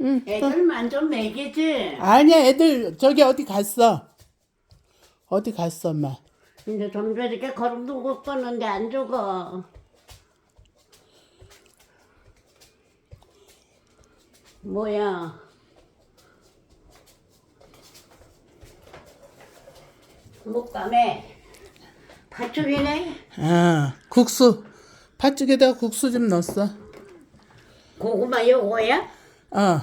응. 애들만 좀 먹이지. 아니야, 애들 저기 어디 갔어? 어디 갔어, 엄마? 근데 좀 저렇게 걸음도 못 걷는데 안 죽어. 뭐야? 목감에 팥죽이네? 아, 국수. 팥죽에다가 국수 좀 넣었어. 고구마 요거야? 어.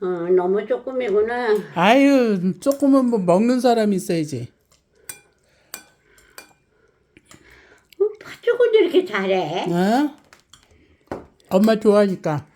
어, 너무 조금이구나. 아유, 조금은 뭐 먹는 사람이 있어야지. 어, 팥죽은 이렇게 잘해? 어? 엄마 좋아하니까.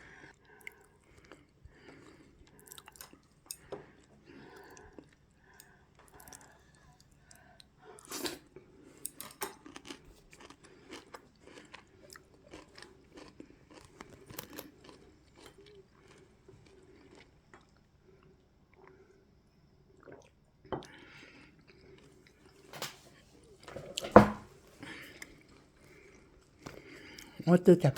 어때, 잡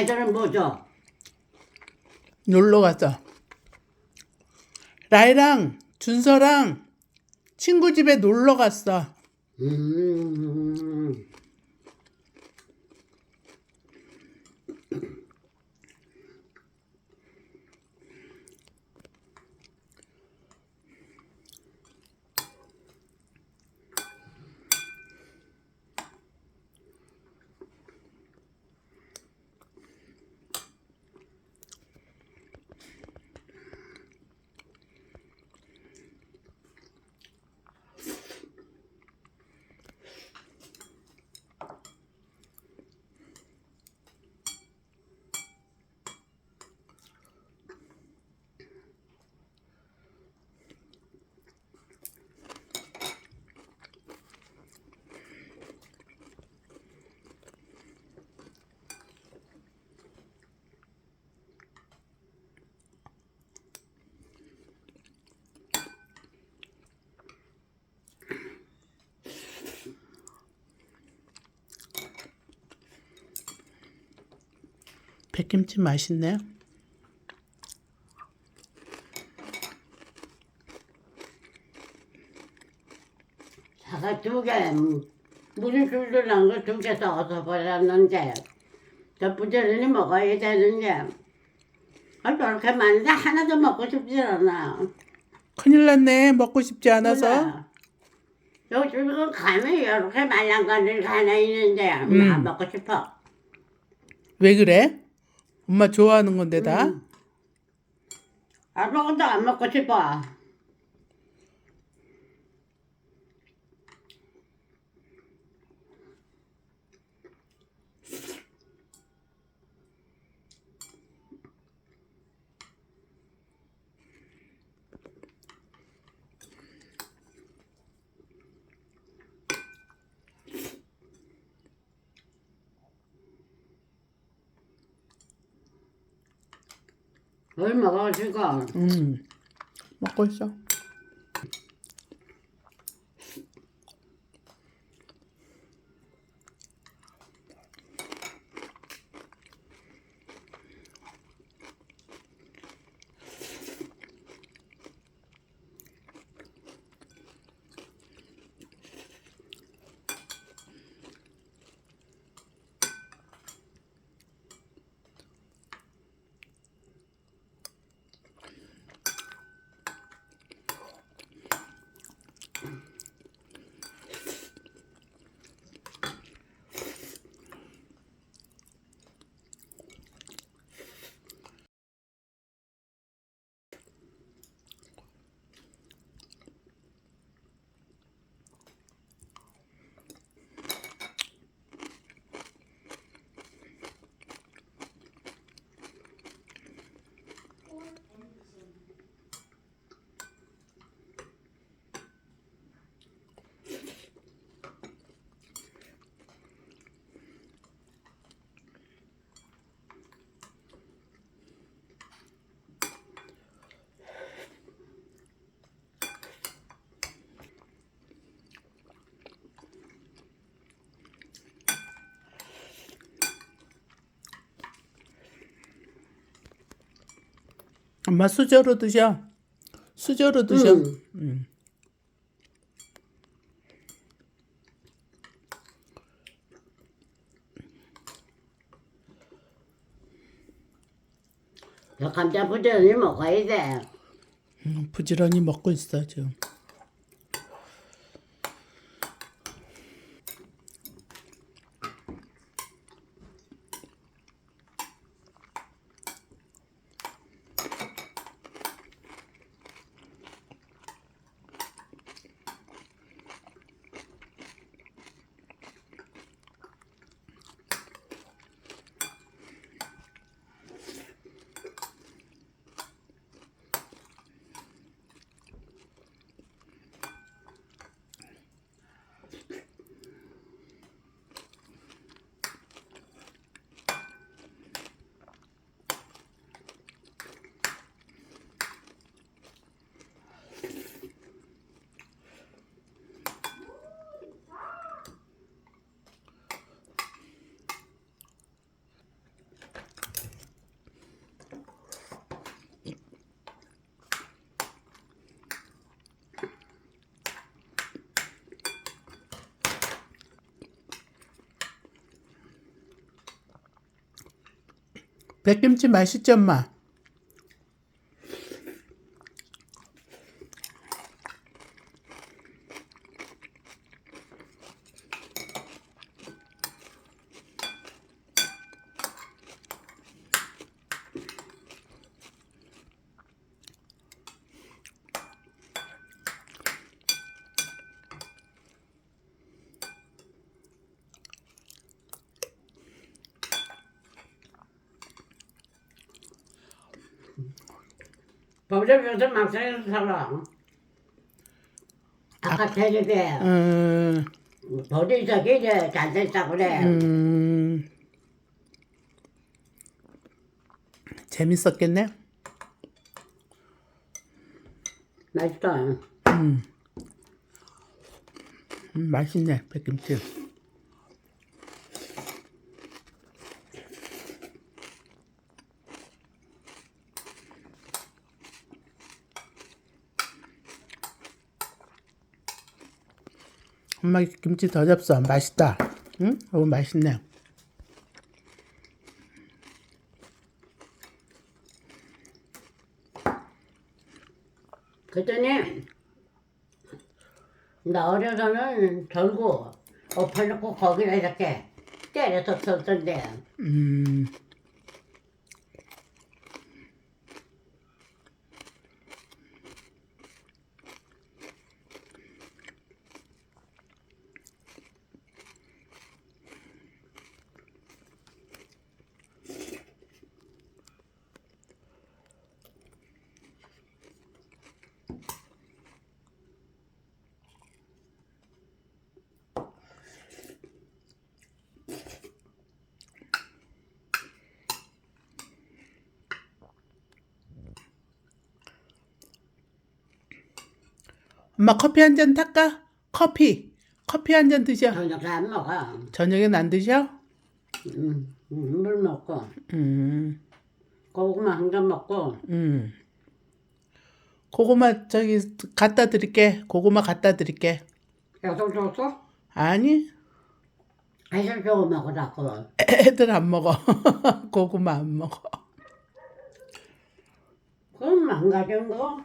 애들은 뭐죠? 놀러 갔어. 라이랑 준서랑 친구 집에 놀러 갔어. 음, 백김치 맛있네. 사과 두 개, 음, 무슨 줄줄 난거 두개 싸워서 버렸는데, 저 부지런히 먹어야 되는데, 아, 저렇게 많은데 하나도 먹고 싶지 않아. 큰일 났네. 먹고 싶지 않아서. 요즘은 가면 이렇게 말랑 거를 하나 있는데, 음, 음. 안 먹고 싶어. 왜 그래? 엄마 좋아하는 건데 다. 음. 아무것도 안 먹고 싶어. 뭘 먹어, 지금? 음. 먹고 있어. 엄마 수저로 드셔. 수저로 드셔. 응. 저 감자 부지런히 먹어야 돼. 음, 부지런히 먹고 있어 지금. 백김치 맛있죠, 엄마? 범죄 병도 막상에서 살아. 아까 테레비에 음, 어디 저기 이제 잘 됐다 그래. 음, 재밌었겠네. 맛있다. 음, 맛있네 백김치. 엄마 김치 더 잡숴 맛있다. 응? 너무 맛있네. 그랬더니 나 어려서는 절고 엎어놓고 거기다 이렇게 때려서 썼던데 음, 엄마 커피 한 잔 탈까? 커피. 커피 한 잔 드셔. 저녁에 안 먹어. 저녁엔 안 드셔? 음, 음, 물 먹고 음, 고구마 한점 먹고 음. 고구마 저기 갖다 드릴게. 고구마 갖다 드릴게. 약속 줬어? 아니, 애들 조금 먹으라고. 애들 안 먹어. 고구마 안 먹어. 그건 망가진 거?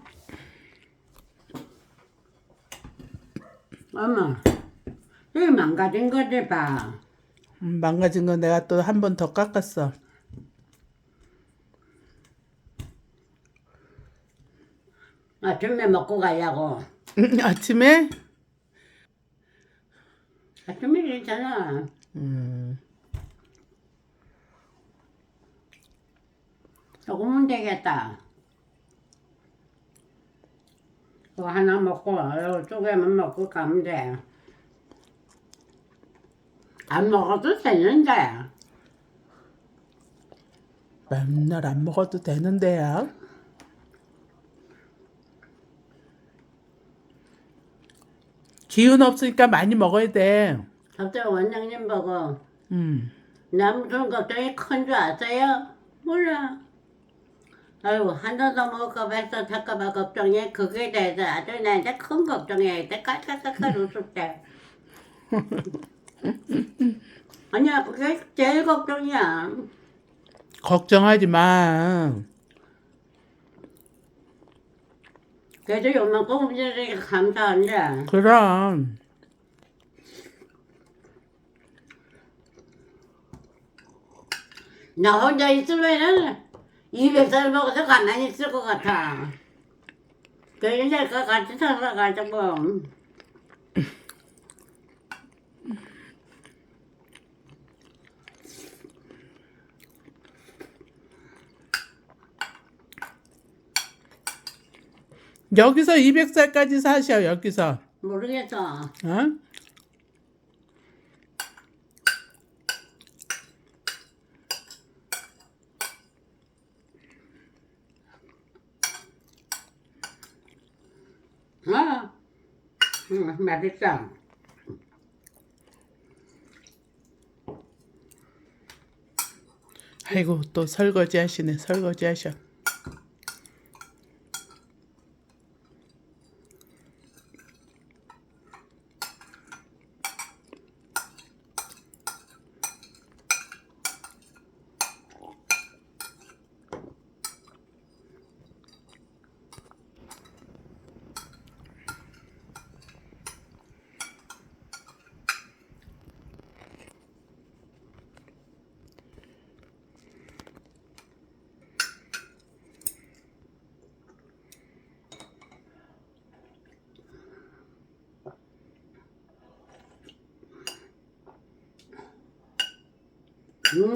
엄마, 이 망가진 거지 봐. 음, 망가진 거 내가 또 한 번 더 깎았어. 아침에 먹고 가려고. 음, 아침에? 아침에 괜찮아. 음, 조금은 되겠다. 그거 하나 먹고, 이거 쪼개만 먹고 가면 돼. 안 먹어도 되는데. 맨날 안 먹어도 되는데요. 기운 없으니까 많이 먹어야 돼. 갑자기 원장님 보고, 음, 나 무슨 걱정이 큰줄 아세요? 몰라. 아유 하나 더 먹을까 봐서 잠깐만 걱정해. 그게 대해서 아주 나한테 큰 걱정해 때 깔깔깔깔 웃을 때. 아니야 그게 제일 걱정이야. 걱정하지 마. 그래도 요만큼 움직이니까 감사한데 그럼. 나 혼자 있으면은 200살 먹어서 가만히 있을 것 같아 그래 내가 같이 살아가지고 여기서 200살까지 사셔, 여기서. 모르겠어 어? 어? 응, 맛있어. 아이고, 또 설거지 하시네, 설거지 하셔. 음,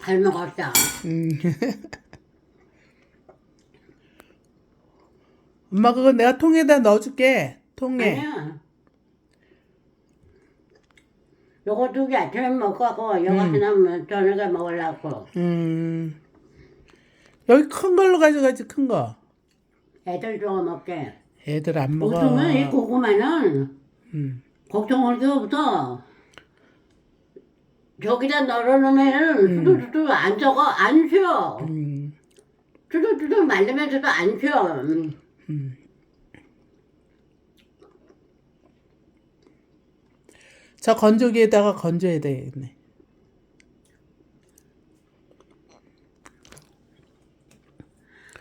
잘 먹었다. 음. 엄마 그거 내가 통에다 넣어줄게. 통에. 아니야. 요거 두 개 아침에 먹고 요거 하나 뭐 저녁에 먹으려고. 음. 여기 큰 걸로 가져가지 큰 거. 애들 좋아 먹게. 애들 안 먹어. 보통은 이 고구마는 음. 걱정할 게 없어. 저기다 널어놓으면은 두두두두 안 적어 안 쉬어. 음. 두두두두 말리면서도 안 쉬어. 음. 저 건조기에다가 건져야 되겠네.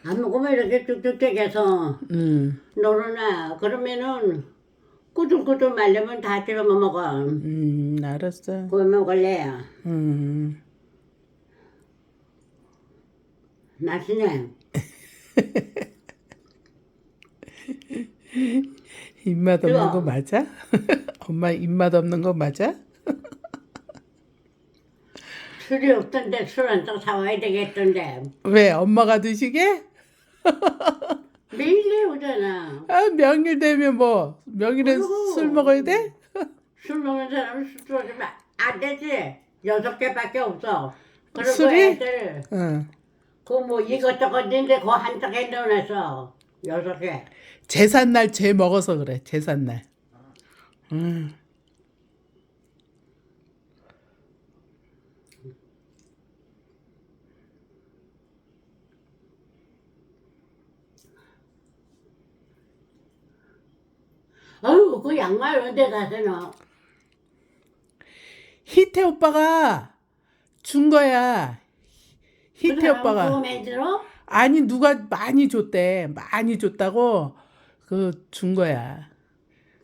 안 먹으면 이렇게 쭉쭉쭉 해서 음. 널어놔. 그러면은 꾸들꾸들 말리면 다 집어 먹어. 음, 알았어. 그거 먹을래. 음. 맛있네. 입맛 없는 뜨거워. 거 맞아? 엄마 입맛 없는 거 맞아? 술이 없던데 술 한 잔 사와야 되겠던데. 왜 엄마가 드시게? 매일 오잖아. 아, 명일 되면 뭐 명일에. 술 먹어야 돼? 술 먹는 사람은 술 쏘지면 안 되지. 여섯 개밖에 없어. 그리고 술이? 애들 응. 그 뭐 이것저것 있는데 그거 한짝에 넣어놨어. 여섯 개. 제삿날 죄 먹어서 그래. 제삿날. 음. 어휴 그 양말 언제 가서 넣어? 희태 오빠가 준 거야. 희태 오빠가. 그거 만들어? 아니 누가 많이 줬대. 많이 줬다고 그 준 거야.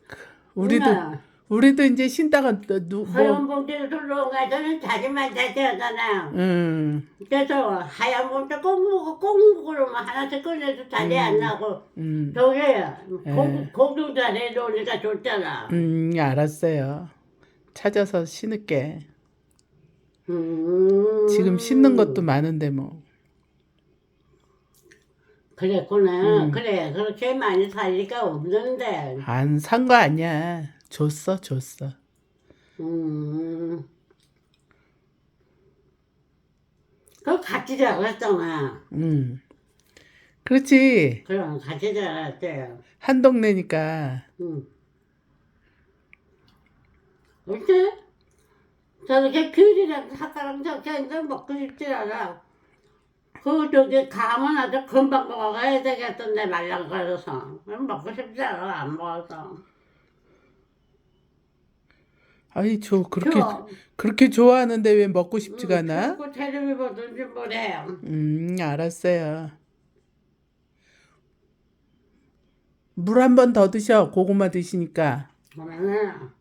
그, 우리도 누나, 우리도 이제 신다가 누 하얀 뭐. 봉투에 술로 가서는 자기만 자제하잖아. 음. 그래서 하얀 먹고 꼭 먹으면 하나씩 꺼내도 자리 안 나고 음. 저게 고- 고도 자리에 놓으니까 좋잖아. 음, 알았어요. 찾아서 신을게. 음. 지금 신는 것도 많은데 뭐. 그랬구나. 그래 그렇게 많이 살 리가 없는데. 안 산 거 아니야. 줬어, 줬어. 음. 그거 같이 자랐잖아. 음. 그렇지. 그럼 같이 자랐대. 한 동네니까. 응. 어째? 저렇게 귤이랑 사과랑 적혀있는 먹고 싶지 않아. 그 저기 가면 아주 금방 먹어야 되겠던데 말랑거려서 먹고 싶지 않아 안 먹어서 아이 저 그렇게 좋아. 그렇게 좋아하는데 왜 먹고 싶지가 응, 않아? 자꾸 텔레비 보든지 뭐래 음 알았어요. 물 한 번 더 드셔 고구마 드시니까. 그러면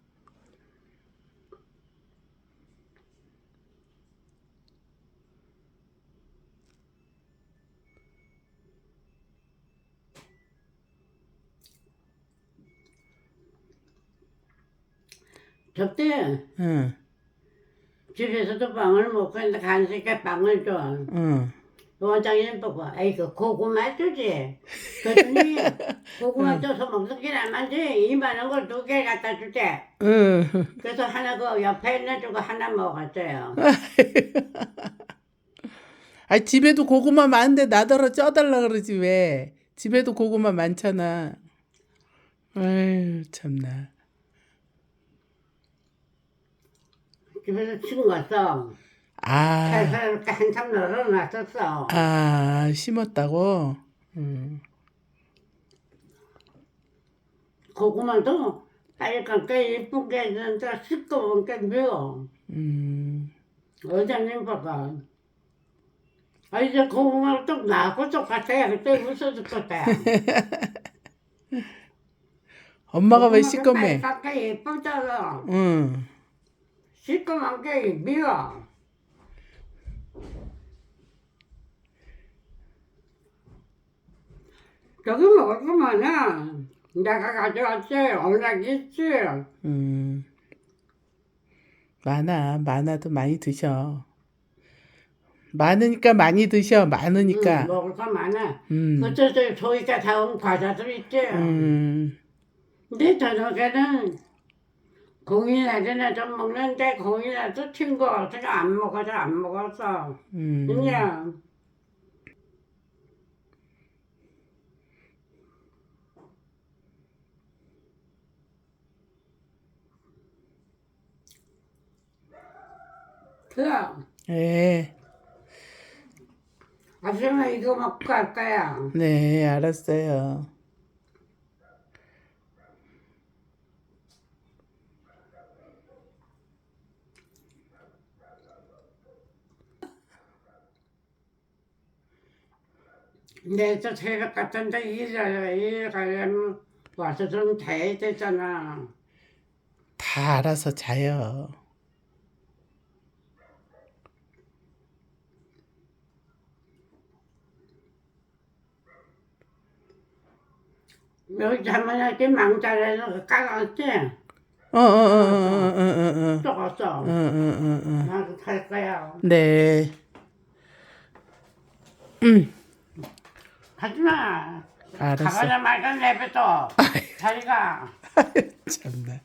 저때 응, 집에서도 빵을 먹고 있는데 간식에 빵을 줘. 응. 원장님 보고 에이 그 고구마 주지. 그랬더니 고구마 줘서 먹는 게 남았지 이만한 걸 두 개 갖다 주재. 응. 그래서 하나 그 옆에 있는 주고 하나 먹었어요. 아 집에도 고구마 많은데 나더러 쪄달라 그러지 왜? 집에도 고구마 많잖아. 아유 참나. 집에서 치고 갔어. 아, 이렇게 한참 널어놨었어. 아 심었다고. 음. 고구마도 빨간 게 예쁜 게 있는데 시꺼먼 게 미워. 음. 원장님 보고 아 이제 고구마 또 나하고 똑같아. 그때 웃어 죽겠다. 엄마가 왜 시꺼매? 게 예쁘잖아. 응. 시꺼먼 게 미워. 저기 많아. 내가 가져왔지. 있지. 음. 많아. 많아도 많이 드셔. 많으니까 많이 드셔. 많으니까. 응, 먹을 거 많아. 음. 그때 저희가 사온 과자들 있지. 음. 근데 저녁에는 공인날에는 좀 먹는데 공인날도 친구 어떻게 안 먹어서 안 먹었어. 음. 그냥 그럼 예. 아침에 이거 먹고 갈 거야. 네, 알았어요. 또 새벽 같은데 일을 일 가려면 와서 좀 돼야 되잖아. 다 알아서 자요. 여기 자만하게 망자라는 거 깔았지? 어, 어, 어, 어, 어, 어, 어. 적었어. 어, 어, 어, 어. 나도 갈 거야. 네. 가지마. 알았어. 가거나 말건 내뱉어. 자리가. 참나.